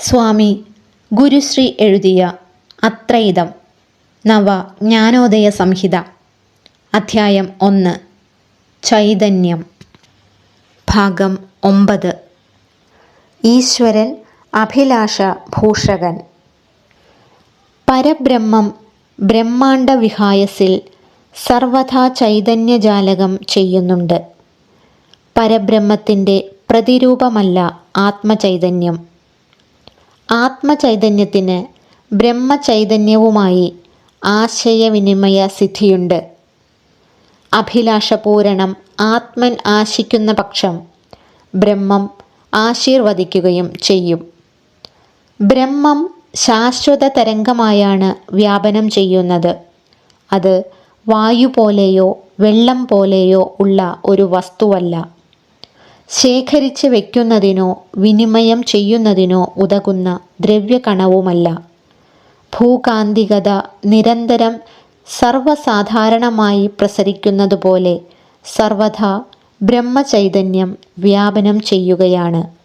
സ്വാമി ഗുരുശ്രീ എഴുതിയ അത്രയിതം നവ ജ്ഞാനോദയ സംഹിത. അധ്യായം ഒന്ന്. ചൈതന്യം. ഭാഗം ഒമ്പത്. ഈശ്വരൻ അഭിലാഷ ഭൂഷകൻ പരബ്രഹ്മം ബ്രഹ്മാണ്ട വിഹായസിൽ സർവഥാ ചൈതന്യജാലകം ചെയ്യുന്നുണ്ട്. പരബ്രഹ്മത്തിന്റെ പ്രതിരൂപമല്ല ആത്മചൈതന്യം. ആത്മചൈതന്യത്തിന് ബ്രഹ്മചൈതന്യവുമായി ആശയവിനിമയ സിദ്ധിയുണ്ട്. അഭിലാഷപൂരണം ആത്മൻ ആശിക്കുന്ന പക്ഷം ബ്രഹ്മം ആശീർവദിക്കുകയും ചെയ്യും. ബ്രഹ്മം ശാശ്വത തരംഗമായാണ് വ്യാപനം ചെയ്യുന്നത്. അത് വായു പോലെയോ വെള്ളം പോലെയോ ഉള്ള ഒരു വസ്തുവല്ല. ശേഖരിച്ച് വയ്ക്കുന്നതിനോ വിനിമയം ചെയ്യുന്നതിനോ ഉതകുന്ന ദ്രവ്യകണവുമല്ല. ഭൂകാന്തികത നിരന്തരം സർവസാധാരണമായി പ്രസരിക്കുന്നതുപോലെ സർവഥാ ബ്രഹ്മചൈതന്യം വ്യാപനം ചെയ്യുകയാണ്.